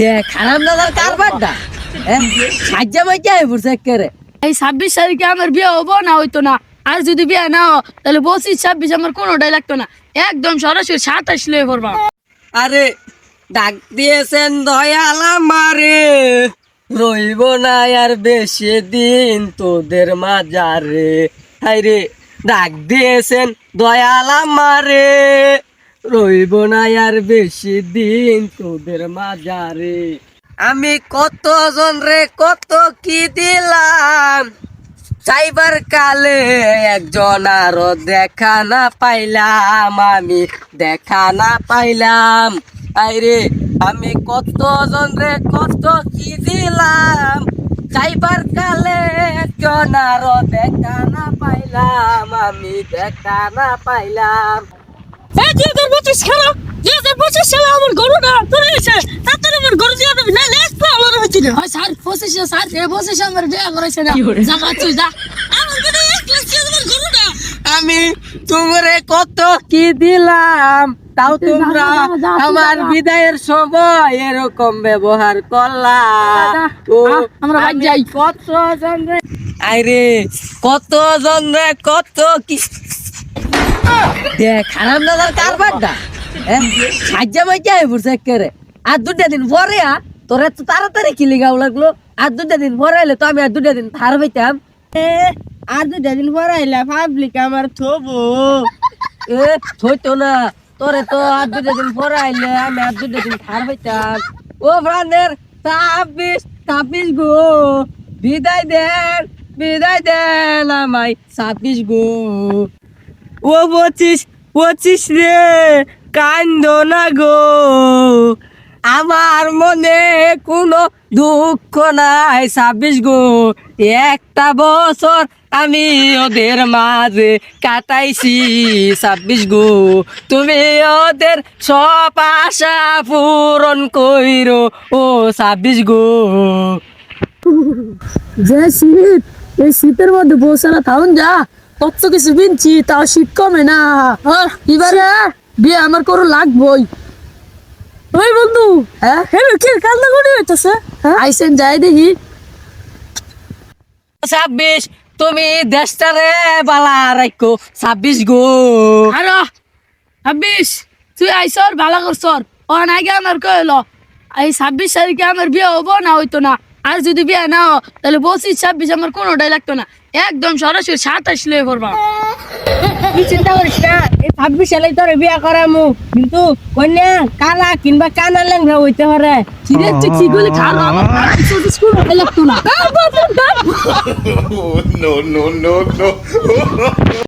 দেখ খারাপ দাদার কারবারটা সাজ্জা মাইজা হয়ে পড়ছে একেবারে এই ছাব্বিশ তারিখে আমার বিয়ে হব না হইতো না। আর যদি বিয়ে না হয় তাহলে পঁচিশ ছাব্বিশ আমার কোনোটাই লাগতো না। একদম সরাসরি সাতাশ লয়ে পড়বা। আরে ডাক দিয়েছেন দয়াল আমারে। রইব না আর বেশি দিন তোদের মাজারে। হাই রে ডাক দিয়েছেন দয়াল আমারে। রইব না আর বেশি দিন তোদের মাজারে। আমি কত জন রে, কত কি দিলাম? চাইবার কালে একজন আরও দেখা না পাইলাম, আমি দেখা না পাইলাম। আইরে, আমি কতজন রে, কত কি দিলাম? চাইবার কালে একজন আরও দেখা না পাইলাম, আমি দেখা না পাইলাম। এই দুই হাজার পঁচিশ খেলা দুই হাজার পঁচিশ সালে আমার না চলে গেছে তাড়াতাড়ি আমার গরু দিয়ে দেবে। না লেস প্রবলেম হচ্ছে না হয় স্যার পঁচিশে স্যার এ পঁচিশে আমার বিয়ে করেছে না। যা তুই যা। আমার গরু এক লাখ আমার গরু আমি তোমরে কত কি দিলাম তাও তোমরা আমার বিদায়ের সময় এরকম ব্যবহার করলা যা, ও, আমরা যাই। কত জন রে আরে কত জন রে কত কি খারাপ দাদার কারবারটা সাজ্জা মাইজা হয়ে পড়ছে একেবারে আর দুটা দিন পরে, আ, তোর এত তাড়াতাড়ি কিলি গাও লাগল। আর দুটা দিন পরে এলে তো আমি আর দুটা দিন থার পাইতাম আর দুটা দিন পরে এলে পাবলিক আমার থবো। এ, থইতো না, তোরে তো আর দুটা দিন পরে আইলে আমি আর দুটা দিন থার পাইতাম ও প্রাণের ছাব্বিশ ছাব্বিশ গো। বিদায় দেন বিদায় দেন আমায় ছাব্বিশ গো। ও পঁচিশ পঁচিশ রে, কান্দ না গো। আমার মনে কোনো দুঃখ নাই, ছাব্বিশ গো। একটা বছর আমি ওদের মাঝে কাটাইছি, ছাব্বিশ গো। তুমি ওদের সব আশা পূরণ কইরো, ও ছাব্বিশ গো। যে শীত এই শীতের মধ্যে বসে না থাকুন যা। কত কিছু বিনছি তাও শীত কমে না। এবারে বিয়ে আমার করো লাগবই। ওই বন্ধু হ্যাঁ? হ্যাঁ কি কান্না করে হইতেছে? আইসেন যাই দেখি। ছাব্বিশ তুমি দেশটারে বালা রাখো ছাব্বিশ গো। আরও ছাব্বিশ তুই আইসর ভালো করছর ও নাকি আমার কইলো এই ছাব্বিশ তারিখে আমার বিয়ে হব না হইতো না। আর যদি বিয়ে নাও তাহলে পঁচিশ ছাব্বিশ আমার কোনোটাই লাগতো না। একদম সরাসরি সাতাশ লয়ে পড়বা। তুই চিন্তা করিস না এই ছাব্বিশ সালে তোর বিয়া করামু। কিন্তু কন্যা কালা কিংবা কানা লেঙ্গা হইতে পারে। আমার লাগতো না.